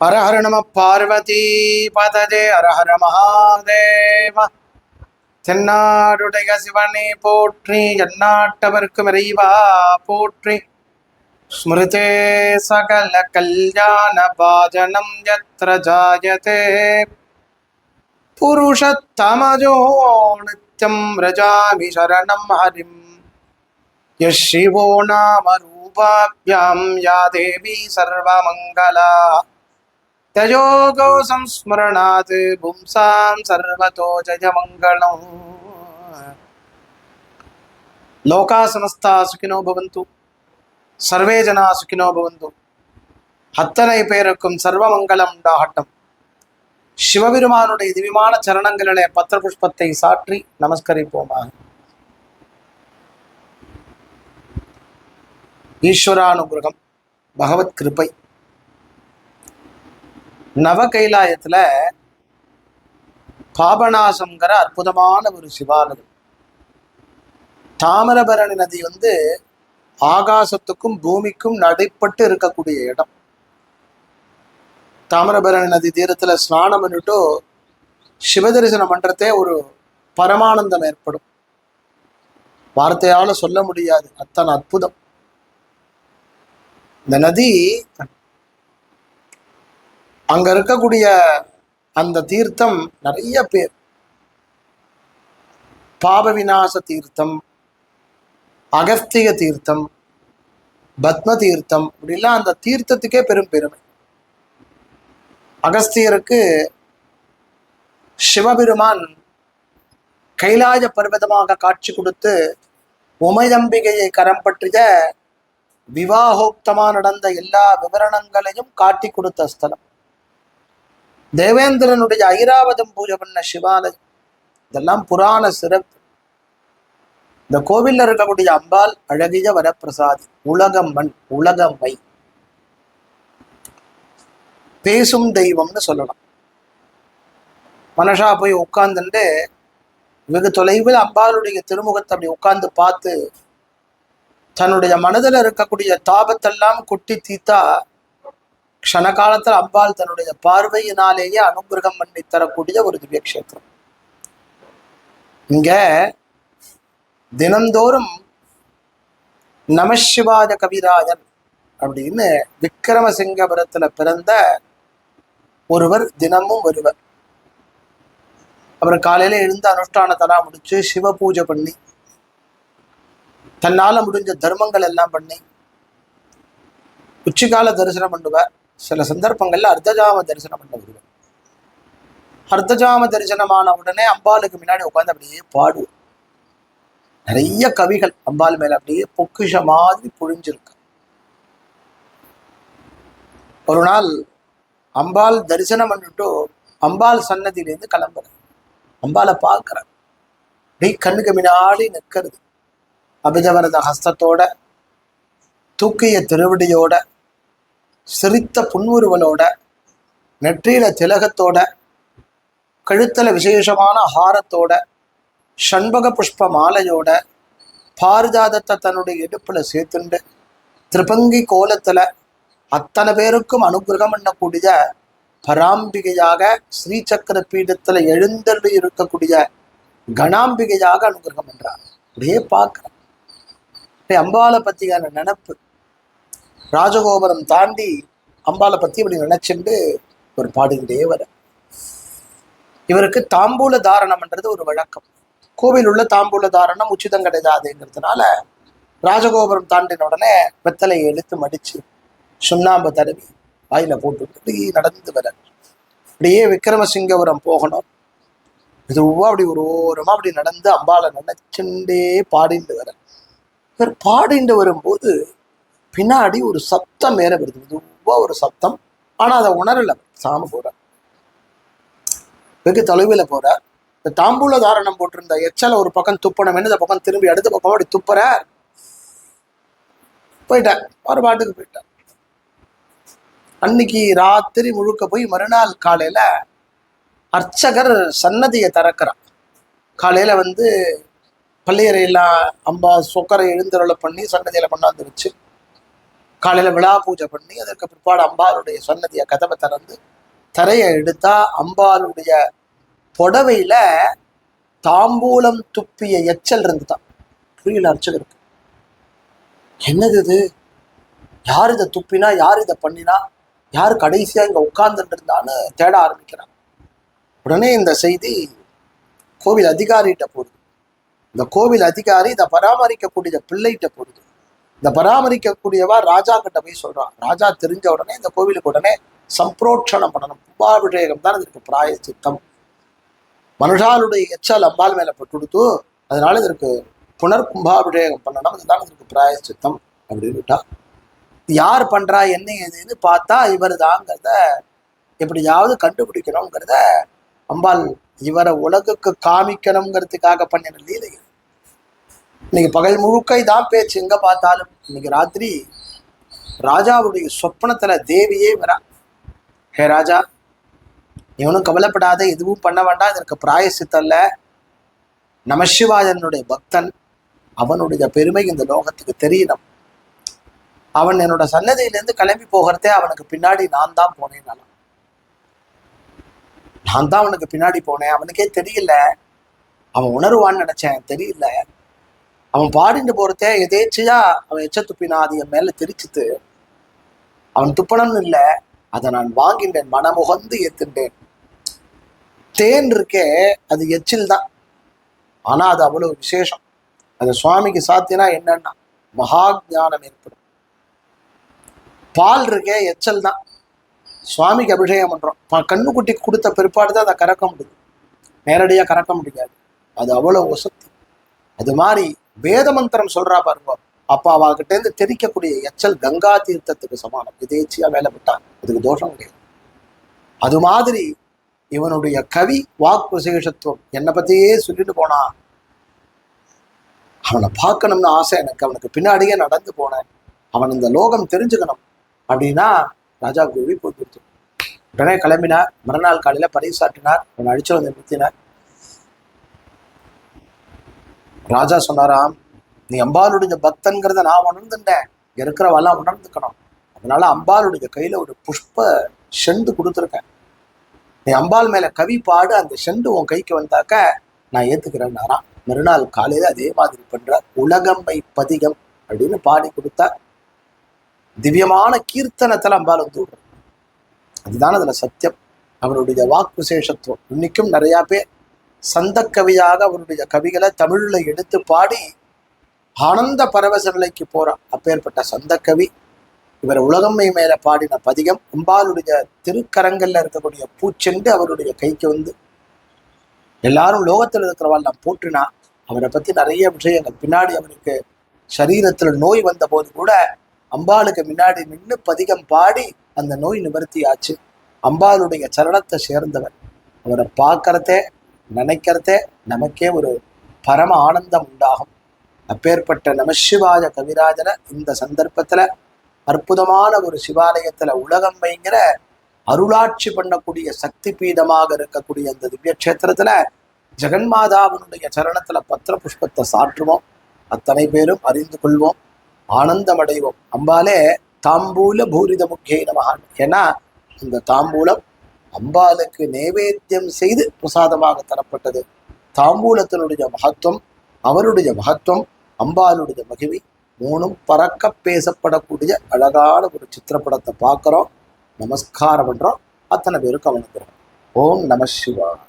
ஹரஹர நம பார்வதி பதஜே ஹரஹர மகாதேவ தென்னாடுடைய சிவனே போற்றி எந்நாட்டவர்க்கும் இறைவா போற்றி. ஸ்மிருதே சகல கல்யாண பாஜனம் யத்ர ஜாயதே. புருஷத்தமஜோ நித்யம் ரஜாமி சரணம் ஹரிம். யஷிவோ நாம ரூபாபியாம் யா தேவி சர்வமங்களா தயோகோ சம்ஸ்மரணாத். பும்சாம் சர்வதோ ஜயமங்கலம் லோகா சமஸ்தா சுகினோ பவந்து. சர்வே ஜனா சுகினோ பவந்து. அத்தனை பேருக்கும் சர்வ மங்களம் உண்டாகட்டும். சிவபெருமானுடைய திவ்யமான சரணங்களிலே பத்திர புஷ்பத்தை சாற்றி நமஸ்கரிப்போமாக. ஈஸ்வரானுகிரகம் பகவத் கிருப்பை நவ கைலாயத்துல பாபநாசம்ங்கிற அற்புதமான ஒரு சிவாலயம். தாமிரபரணி நதி வந்து ஆகாசத்துக்கும் பூமிக்கும் நடைப்பட்டு இருக்கக்கூடிய இடம். தாமிரபரணி நதி தீரத்துல ஸ்நானம் பண்ணிட்டு சிவதரிசனம் பண்றதே ஒரு பரமானந்தம் ஏற்படும். வார்த்தையால சொல்ல முடியாது. அத்தனை அற்புதம். இந்த நதி அங்க இருக்கக்கூடிய அந்த தீர்த்தம் நிறைய பேர். பாப விநாச தீர்த்தம் அகஸ்திய தீர்த்தம் பத்ம தீர்த்தம் அப்படிலாம் அந்த தீர்த்தத்துக்கே பெரும் பெருமை. அகஸ்தியருக்கு சிவபெருமான் கைலாய பர்வதமாக காட்சி கொடுத்து உமையம்பிகையை கரம் பற்றிய விவாகோக்தமாக நடந்த எல்லா விவரணங்களையும் காட்டி கொடுத்த ஸ்தலம். தேவேந்திரனுடைய ஐராவதம் பூஜை பண்ண சிவாலயம். இதெல்லாம் புராண சிறப்பு. இந்த கோவில்ல இருக்கக்கூடிய அம்பாள் அழகிய வரப்பிரசாதி. உலகம்மன் உலகம்மை பேசும் தெய்வம்னு சொல்லலாம். மனுஷா போய் உட்கார்ந்துட்டு வெகு தொலைவில் அம்பாளுடைய திருமுகத்தை அப்படி உட்கார்ந்து பார்த்து தன்னுடைய மனதில் இருக்கக்கூடிய தாபத்தெல்லாம் கொட்டி தீத்தா க்ஷண காலத்தில் அம்பாள் தன்னுடைய பார்வையினாலேயே அனுகிரகம் பண்ணி தரக்கூடிய ஒரு திவ்ய கஷேத்திரம் இங்க தினந்தோறும் நமசிவாய கவிராஜன் அப்படின்னு விக்கிரமசிங்கபுரத்துல பிறந்த ஒருவர் தினமும் வருவர். அவர் காலையில எழுந்து அனுஷ்டானத்தெல்லாம் முடிச்சு சிவ பூஜை பண்ணி தன்னால முடிஞ்ச தர்மங்கள் எல்லாம் பண்ணி உச்சிகால தரிசனம் பண்ணுவார். சில சந்தர்ப்பங்கள்ல அர்த்தஜாம தரிசனம் பண்ண வருவார் அர்த்தஜாம தரிசனமான உடனே அம்பாளுக்கு முன்னாடி உட்காந்து அப்படியே பாடுவோம் நிறைய கவிகள் அம்பாள் மேல அப்படியே பொக்கிஷ மாதிரி புழிஞ்சிருக்கு. ஒரு நாள் அம்பாள் தரிசனம் பண்ணிட்டு அம்பாள் சன்னதியிலேருந்து கிளம்புறேன். அம்பாளை பார்க்குறேன். அப்படியே கண்ணுக்கு முன்னாடி நிற்கிறது. அபிதவரத ஹஸ்தத்தோட தூக்கிய திருவடியோட சிரித்த புன்முருவலோட நெற்றியில திலகத்தோட கழுத்துல விசேஷமான ஹாரத்தோட ஷண்பக புஷ்ப மாலையோட பாரிஜாதத்தை தன்னுடைய இடுப்புல சேர்த்துண்டு திருப்பங்கி கோலத்துல அத்தனை பேருக்கும் அனுகிரகம் பண்ணக்கூடிய பராம்பிகையாக ஸ்ரீசக்கர பீடத்துல எழுந்தள்ளி இருக்கக்கூடிய கணாம்பிகையாக அனுகிரகம் பண்றாங்க. அப்படியே பார்க்குறேன் அப்படியே அம்பாளை பத்தியான நினப்பு. ராஜகோபுரம் தாண்டி அம்பாளை பத்தி இப்படி நினைச்சுண்டு ஒரு பாடுகிட்டே வர இவருக்கு தாம்பூல தாரணம்ன்றது ஒரு வழக்கம். கோவில் உள்ள தாம்பூல தாரணம் உச்சிதம் கிடையாதுங்கிறதுனால ராஜகோபுரம் தாண்டின உடனே வெத்தலையை எடுத்து மடிச்சு சுண்ணாம்பு தடவி வாயில போட்டு இப்படி நடந்து வர. அப்படியே விக்ரமசிங்கபுரம் போகணும். இதுவா அப்படி ஒரு ஓரமா அப்படி நடந்து அம்பாளை நினைச்சுண்டே பாடிண்டு வர. இவர் பாடிண்டு வரும்போது பின்னாடி ஒரு சத்தம் மேல வருது. மெதுவா ஒரு சத்தம் ஆனா அதை உணரல. சாம போகிறார் வெகு தொலைவில் போறார் இந்த தாம்பூல தாரணம் போட்டிருந்த எச்சலை ஒரு பக்கம் துப்பணும். இந்த பக்கம் திரும்பி அடுத்த பக்கம் அப்படி துப்புறார் போயிட்டார் ஒரு பாட்டுக்கு போயிட்டார் அன்னைக்கு ராத்திரி முழுக்க போய் மறுநாள் காலையில அர்ச்சகர் சன்னதியை திறக்கிறார் காலையில வந்து பள்ளியறையெல்லாம் அம்பா சொக்கரை எழுந்தருளை பண்ணி சன்னதியில கொண்டாந்து வச்சு காலையில விழா பூஜை பண்ணி அதற்கு பிற்பாடு அம்பாளுடைய சன்னதிய கதவை திறந்து தரையை எடுத்தா அம்பாளுடைய புடவையில தாம்பூலம் துப்பிய எச்சல் இருந்துதான். புரியல அர்ச்சகருக்கு. என்னது இது? யார் இதை துப்பினா யார் இதை பண்ணினா யார் கடைசியா இங்க உட்கார்ந்துட்டு இருந்தான்னு தேட ஆரம்பிக்கிறான். உடனே இந்த செய்தி கோவில் அதிகாரிகிட்ட போடுது இந்த கோவில் அதிகாரி இதை பராமரிக்கக்கூடிய பிள்ளைகிட்ட போடுது இந்த பராமரிக்கக்கூடியவா ராஜா கிட்ட போய் சொல்றான். ராஜா தெரிஞ்ச உடனே இந்த கோவிலுக்கு உடனே சம்பிரோட்சணம் பண்ணணும். கும்பாபிஷேகம் தான் இதற்கு பிராய சித்தம் மனுஷாலுடைய எச்சல் அம்பாள் மேல கொடுத்து அதனால இதற்கு புனர் கும்பாபிஷேகம் பண்ணணும். இதுதான் இதற்கு பிராய சித்தம் அப்படின்னுட்டா. யார் பண்றா என்ன ஏதுன்னு பார்த்தா இவர் தாங்கிறத எப்படியாவது கண்டுபிடிக்கணுங்கிறத அம்பாள் இவரை உலகுக்கு காமிக்கணுங்கிறதுக்காக பண்ணின லீலை இன்னைக்கு பகல் முழுக்க இதான் பேச்சு. எங்க பார்த்தாலும் இன்னைக்கு ராத்திரி ராஜாவுடைய சொப்பனத்துல தேவியே வரா. ஹே ராஜா இவனும் கவலைப்படாத எதுவும் பண்ண வேண்டாம். இதற்கு பிராயசித்தல்ல நமசிவாயனுடைய பக்தன். அவனுடைய பெருமை இந்த லோகத்துக்கு தெரியணும். அவன் என்னோட சன்னதியிலேருந்து கிளம்பி போகிறதே அவனுக்கு பின்னாடி நான் தான் போனேன் நான். நான் தான் அவனுக்கு பின்னாடி போனேன். அவனுக்கே தெரியல. அவன் உணருவான்னு நினைச்சேன். தெரியல. அவன் பாடிட்டு போறதே எதேச்சியா அவன் எச்ச துப்பினா அது என் மேல தெரிச்சுத்து அவன் துப்பணம்னு இல்லை அதை நான் வாங்கின்றேன் மனமுகந்து ஏத்துண்டேன் தேன் இருக்கே அது எச்சில் தான். ஆனா அது அவ்வளவு விசேஷம். அது சுவாமிக்கு சாத்தினா என்னன்னா மகா ஞானம் ஏற்படும். பால் இருக்கே எச்சல் தான். சுவாமிக்கு அபிஷேகம் பண்றோம். கண்ணுக்குட்டி கொடுத்த பிற்பாடு தான் அதை கறக்க முடியும் நேரடியாக கறக்க முடியாது. அது அவ்வளவு வசதி. அது மாதிரி வேத மந்திரம் சொல்றா பாருங்க. அப்ப அவகிட்ட இருந்து தெரிக்கக்கூடிய எச்சல் கங்கா தீர்த்தத்துக்கு சமானம். எதேச்சியா வேலை விட்டான் அதுக்கு தோஷம் கிடையாது அது மாதிரி இவனுடைய கவி வாக்கு விசேஷத்துவம் என்னை பத்தியே சொல்லிட்டு போனான் அவனை பார்க்கணும்னு ஆசை எனக்கு. அவனுக்கு பின்னாடியே நடந்து போனேன். அவன் இந்த லோகம் தெரிஞ்சுக்கணும். அப்படின்னா ராஜா குருவி போட்டு உடனே கிளம்பினார். மறுநாள் காலையில பறைசாட்டினார் அவன் அடிச்சு வந்து நிறுத்தினார். ராஜா சொன்னாராம் நீ அம்பாளுடைய பக்தன்கிறத நான் உணர்ந்துட்டேன். இருக்கிறவெல்லாம் உணர்ந்துக்கணும். அதனால அம்பாளுடைய கையில ஒரு புஷ்ப செண்டு கொடுத்துருக்கேன். நீ அம்பாள் மேல கவி பாடு அந்த செண்டு உன் கைக்கு வந்தாக்க நான் ஏத்துக்கிறேன்னாராம். மறுநாள் காலையில அதே மாதிரி பண்ற உலகம்மை பதிகம் அப்படின்னு பாடி கொடுத்தா திவ்யமான கீர்த்தனத்துல அம்பாள் வந்து அதுதான் அதுல சத்தியம். அவருடைய வாக்கு விசேஷத்துவம் இன்னைக்கும் நிறைய பேர் சந்த கவியாக அவருடைய கவிகளை தமிழில் எடுத்து பாடி ஆனந்த பரவச நிலைக்கு போகிறார் அப்பேற்பட்ட சந்த கவி இவர் உலகம்மை மேலே பாடின பதிகம் அம்பாளுடைய திருக்கரங்களில் இருக்கக்கூடிய பூச்செண்டு அவருடைய கைக்கு வந்து. எல்லாரும் லோகத்தில் இருக்கிறவாள்லாம் போற்றினா அவரை பற்றி நிறைய விஷயங்கள். பின்னாடி அவருக்கு சரீரத்தில் நோய் வந்த போது கூட அம்பாளுக்கு முன்னாடி நின்று பதிகம் பாடி அந்த நோய் நிவர்த்தி ஆச்சு அம்பாளுடைய சரணத்தை சேர்ந்தவர். அவரை பார்க்கறதே நினைக்கிறதே நமக்கே ஒரு பரம ஆனந்தம் உண்டாகும். அப்பேற்பட்ட நமசிவாய கவிராஜனை இந்த சந்தர்ப்பத்துல அற்புதமான ஒரு சிவாலயத்துல உலகம்மைங்கிற அருளாட்சி பண்ணக்கூடிய சக்தி பீடமாக இருக்கக்கூடிய அந்த திவ்ய கஷேத்திரத்துல ஜெகன்மாதாவினுடைய சரணத்துல பத்திர புஷ்பத்தை சாற்றுவோம். அத்தனை பேரும் அறிந்து கொள்வோம். ஆனந்தம் அடைவோம் அம்பாலே தாம்பூல பூரித முக்கிய நமகான் ஏன்னா இந்த தாம்பூலம் அம்பாளுக்கு நைவேத்தியம் செய்து பிரசாதமாக தரப்பட்டது. தாம்பூலத்தினுடைய மகத்துவம் அவருடைய மகத்துவம் அம்பாளுடைய மகிழ்வி மூணும் பறக்க பேசப்படக்கூடிய அழகான ஒரு சித்திரப்படத்தை பார்க்குறோம். நமஸ்காரம் பண்ணுறோம் அத்தனை பேரும் கவனிக்கிறோம் ஓம் நம சிவாய்.